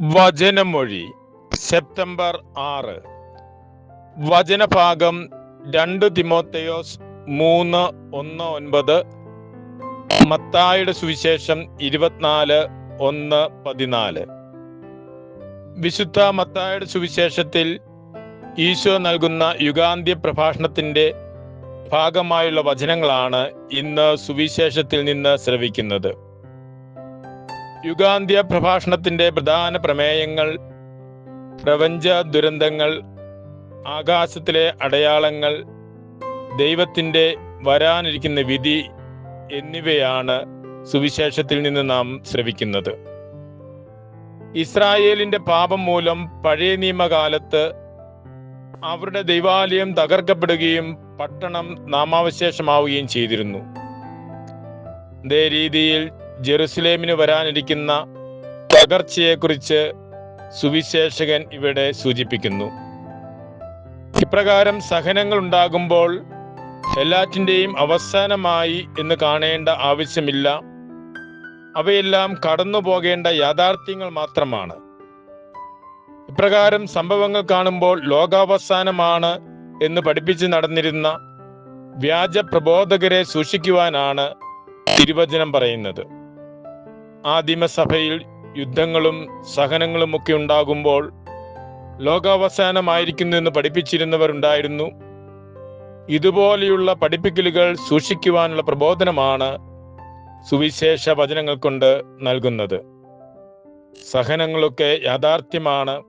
വചനമൊഴി September ആറ്. വചനഭാഗം രണ്ട് തിമോത്തയോസ് മൂന്ന് ഒന്ന് ഒൻപത് മത്തായുടെ സുവിശേഷം ഇരുപത്തിനാല് ഒന്ന് പതിനാല്. വിശുദ്ധ മത്തായുടെ സുവിശേഷത്തിൽ ഈശോ നൽകുന്ന യുഗാന്ത്യ പ്രഭാഷണത്തിന്റെ ഭാഗമായുള്ള വചനങ്ങളാണ് ഇന്ന് സുവിശേഷത്തിൽ നിന്ന് ശ്രവിക്കുന്നത്. യുഗാന്ത്യ പ്രഭാഷണത്തിന്റെ പ്രധാന പ്രമേയങ്ങൾ പ്രപഞ്ച ദുരന്തങ്ങൾ ആകാശത്തിലെ അടയാളങ്ങൾ ദൈവത്തിന്റെ വരാനിരിക്കുന്ന വിധി എന്നിവയാണ് സുവിശേഷത്തിൽ നിന്ന് നാം ശ്രവിക്കുന്നത്. ഇസ്രായേലിന്റെ പാപം മൂലം പഴയ നിയമകാലത്ത് അവരുടെ ദൈവാലയം തകർക്കപ്പെടുകയും പട്ടണം നാമാവശേഷമാവുകയും ചെയ്തിരുന്നു. അതേ രീതിയിൽ ജെറുസലേമിന് വരാനിരിക്കുന്ന തകർച്ചയെക്കുറിച്ച് സുവിശേഷകൻ ഇവിടെ സൂചിപ്പിക്കുന്നു. ഇപ്രകാരം സഹനങ്ങൾ ഉണ്ടാകുമ്പോൾ എല്ലാറ്റിന്റെയും അവസാനമായി എന്ന് കാണേണ്ട ആവശ്യമില്ല. അവയെല്ലാം കടന്നു പോകേണ്ട യാഥാർത്ഥ്യങ്ങൾ മാത്രമാണ്. ഇപ്രകാരം സംഭവങ്ങൾ കാണുമ്പോൾ ലോകാവസാനമാണ് എന്ന് പഠിപ്പിച്ച് നടന്നിരുന്ന വ്യാജ പ്രബോധകരെ സൂക്ഷിക്കുവാനാണ് തിരുവചനം പറയുന്നത്. ആദിമസഭയിൽ യുദ്ധങ്ങളും സഹനങ്ങളും ഒക്കെ ഉണ്ടാകുമ്പോൾ ലോകാവസാനമായിരിക്കുന്നു എന്ന് പഠിപ്പിച്ചിരുന്നവർ ഉണ്ടായിരുന്നു ഇതുപോലെയുള്ള പഠിപ്പിക്കലുകൾ സൂക്ഷിക്കുവാനുള്ള പ്രബോധനമാണ് സുവിശേഷ വചനങ്ങൾ കൊണ്ട് നൽകുന്നത്. സഹനങ്ങളൊക്കെ യാഥാർത്ഥ്യമാണ്.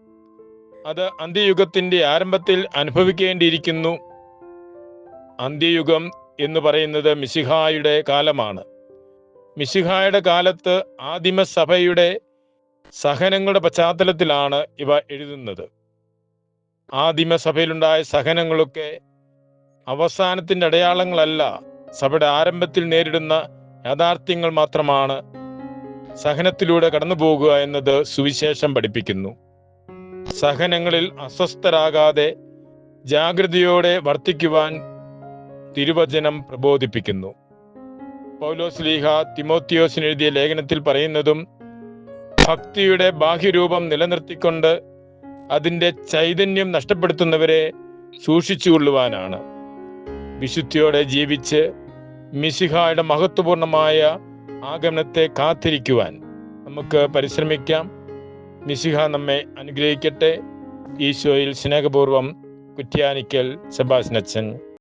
അത് അന്ത്യയുഗത്തിന്റെ ആരംഭത്തിൽ അനുഭവിക്കേണ്ടിയിരിക്കുന്നു. അന്ത്യയുഗം എന്ന് പറയുന്നത് മിശിഹായുടെ കാലമാണ്. മിശിഹായുടെ കാലത്ത് ആദിമസഭയുടെ സഹനങ്ങളുടെ പശ്ചാത്തലത്തിലാണ് ഇവ എഴുതുന്നത്. ആദിമസഭയിലുണ്ടായ സഹനങ്ങളൊക്കെ അവസാനത്തിന്റെ അടയാളങ്ങളല്ല സഭയുടെ ആരംഭത്തിൽ നേരിടുന്ന യാഥാർത്ഥ്യങ്ങൾ മാത്രമാണ് സഹനത്തിലൂടെ കടന്നു പോകുക എന്നത് സുവിശേഷം പഠിപ്പിക്കുന്നു. സഹനങ്ങളിൽ അസ്വസ്ഥരാകാതെ ജാഗ്രതയോടെ വർത്തിക്കുവാൻ തിരുവചനം പ്രബോധിപ്പിക്കുന്നു. പൗലോസ് ലീഹ തിമോത്തിയോസിന് എഴുതിയ ലേഖനത്തിൽ പറയുന്നതും ഭക്തിയുടെ ബാഹ്യരൂപം നിലനിർത്തിക്കൊണ്ട് അതിന്റെ ചൈതന്യം നഷ്ടപ്പെടുത്തുന്നവരെ സൂക്ഷിച്ചുകൊള്ളുവാനാണ് വിശുദ്ധിയോടെ ജീവിച്ച് മിശിഹായുടെ മഹത്വപൂർണമായ ആഗമനത്തെ കാത്തിരിക്കുവാൻ നമുക്ക് പരിശ്രമിക്കാം. മിശിഹ നമ്മെ അനുഗ്രഹിക്കട്ടെ. ഈശോയിൽ സ്നേഹപൂർവം കുറ്റ്യാനിക്കൽ സെബാസ്നച്ചൻ